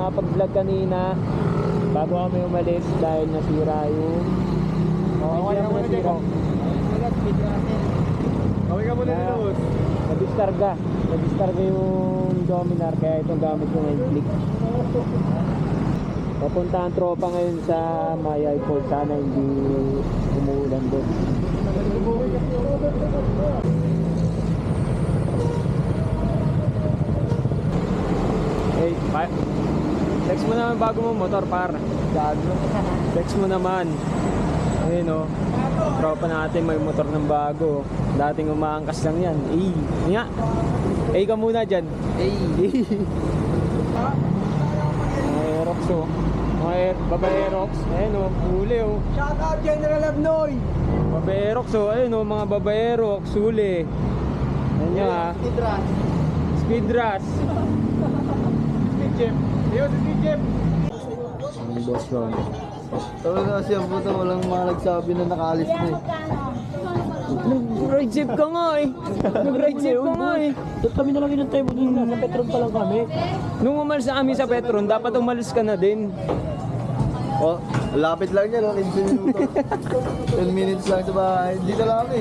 nakapag-vlog kanina bago kami umalis dahil nasira yung Hindi kaya naman nasira. Kawin ka muna Na- nila, boss. Nadistarga. Nadistarga yung Dominar kaya itong gamit ko ngayon click. Papunta ang tropa ngayon sa Mayay Falls. Sana hindi umuulan doon. Hey, pa Text mo naman bago mo motor par. Gago. Text mo naman. Ayun o. Tropa natin may motor ng bago. Dating umaangkas lang yan. Eh, nga. Eh ka muna dyan. Hey. Mga Aerox o. Mga air, babae Aerox. Ayun o. Huli o. Shout out General Abnoy. Babae Aerox o. Ayun o. Mga babae Aerox. Huli. Ayun nyo ha. Idras. Speed rush. Speed Jeep. Yo, si Jeep. Ang boss Ron. Tawag na kasi ang puto, walang mga nagsabi na nakaalis na eh. Nag-ride jeep ka nga eh. Nag-ride jeep ka nga eh. Ba't kami na lang inantay mo dun? Nasa Petron pa lang kami. Nung umalis na kami sa Petron, dapat umalis ka na din. Oh, lapit lang yan, oh, 15 minutos. 10 minutes lang sa bahay. Dito lang kami.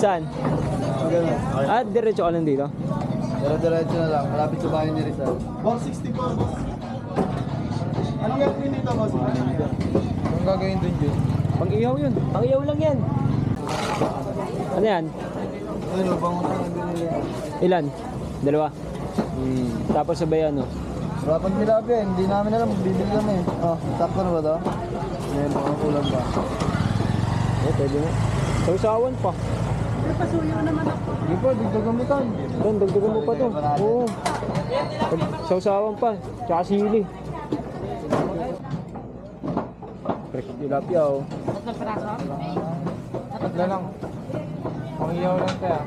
Saan? Ganun. Ah, diretso ka lang dito. Diretso na lang, malapit sa bahay ni Rizal. 164, boss. Anong gagawin dito, boss? Anong gagawin dun, Jun? Pang ihaw yun. Ang iyaw lang yan. Ano yan? Ano, bangon na lang binili. Ilan? Dalawa. Hmm. Tapos sabay ano? Wala pang tilapia, hindi namin alam, bibili kami. Oh, sakto na ba to? Ngayon, baka kulang ba? Eh, pwede mo. Sausawan pa. Hindi po, dito gamitan. Doon, dagdagan mo pa to. Oo. Sausawan pa. Tsaka sili. Correct tilapia oh. Tatlo lang. Pang iyaw lang kaya.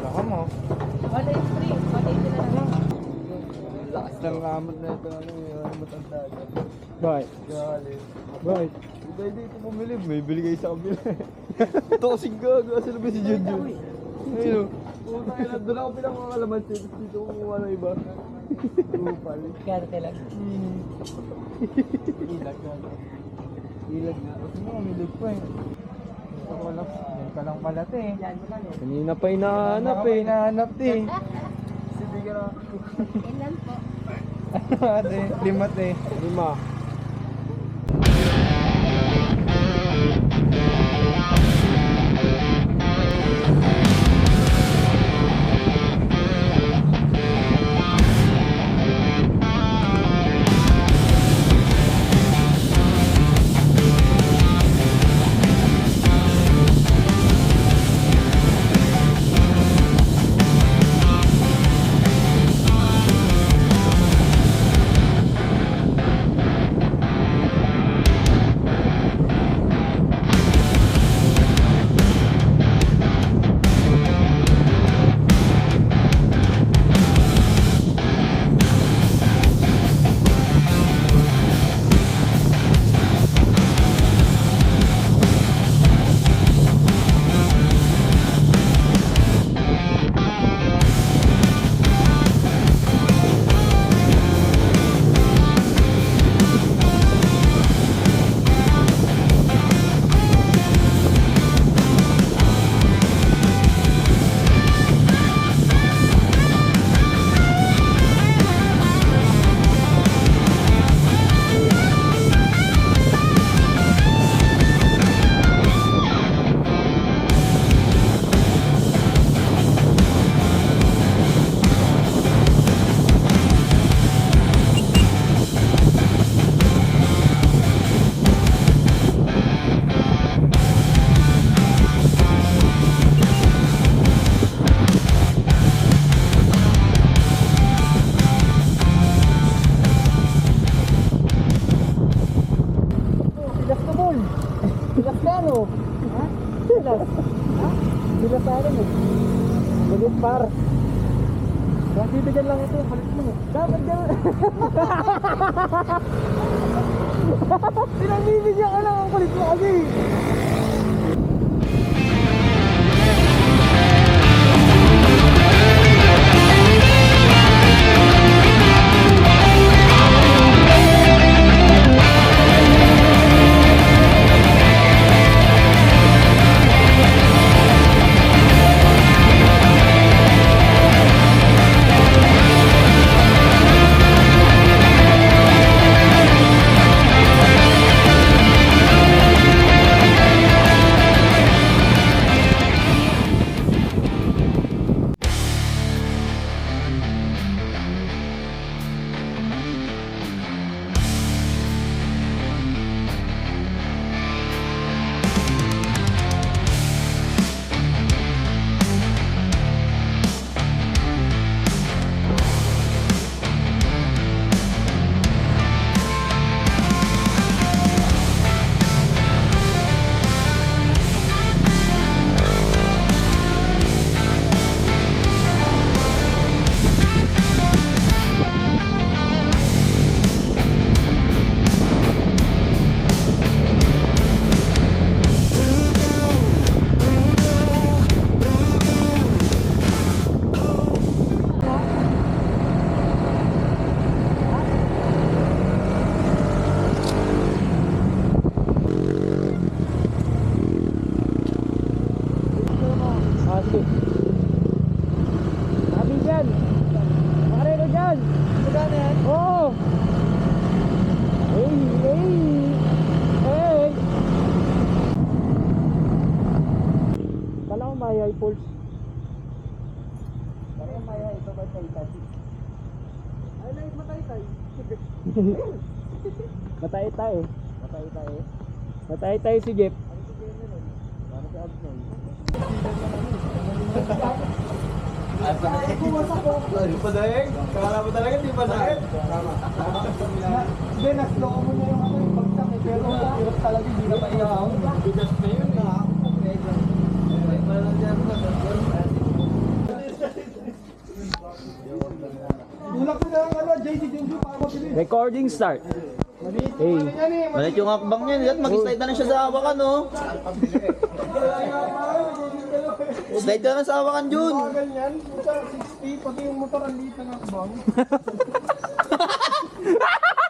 Laka mo. Lakas ng lamot na ito, ano yung matanda. Bakit? Gali. Bakit? Hindi dito bumili, may bili kayo sa kabila. Ito kasing gago, asa na ba si Junjun? Ayun na, doon ako pinakakalaman siya, tapos dito ko kumuha ng iba. Upal. Kaya lang. Ilag nga. Ilag nga. Kasi mo, milig pa eh. Ito ko lang, yan ka lang pala te. Kanina pa may eh. hinahanap te. Kasi di ka na. Ilan po? Ano ate? Lima te. Lima. Silas ka, no? Ha? Silas. Ha? Silas sa akin, eh. Balit par. Bibigyan lang ito, palit mo. Dapat gano'n. Pinagbibigyan ka lang ang palit mo kasi. Ko pulse. Parang maya, ito ba tayo tati? Ay, lang matay tayo. Matay tayo. Matay tayo. Matay tayo si Jeff. Paano si Abnoy? Di pa dahil? Kala mo talaga di pa dahil? Hindi, na-slow mo na yung ano yung bagsak eh. Pero hirap talaga, hindi na maiyaw. Bigas na yun eh. Tulak mo na yung ano, JD Junju para mabilis. Recording start. Hey. Malit yung hakbang niyan. At mag-slide na lang siya sa hawakan, no? Slide ka na sa hawakan, Jun. ganyan. Puta, 60, pati yung motor ang liit ng akbang.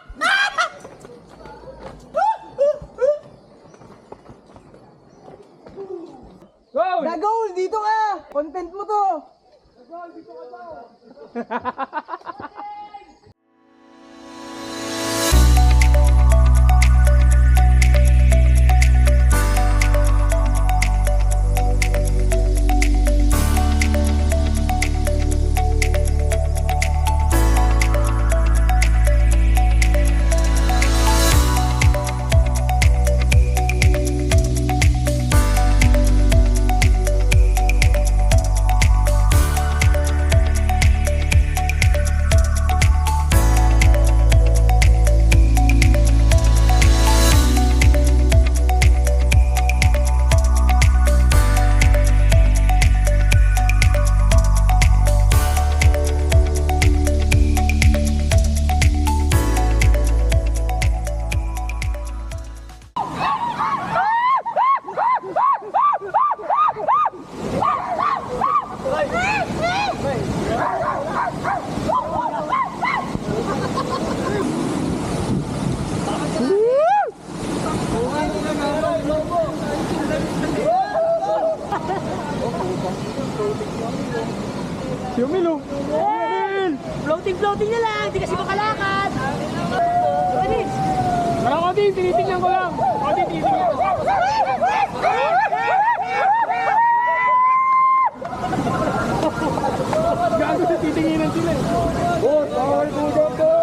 Go! Nagol, dito ka! Content mo to! Si Umil, oh. Umil! Floating, floating na lang. Hindi kasi makalakad. Anis! Parang ko din, tinitingnan ko lang. Ako din, tinitingnan ko. Gago na titinginan sila eh. Boss, bawal po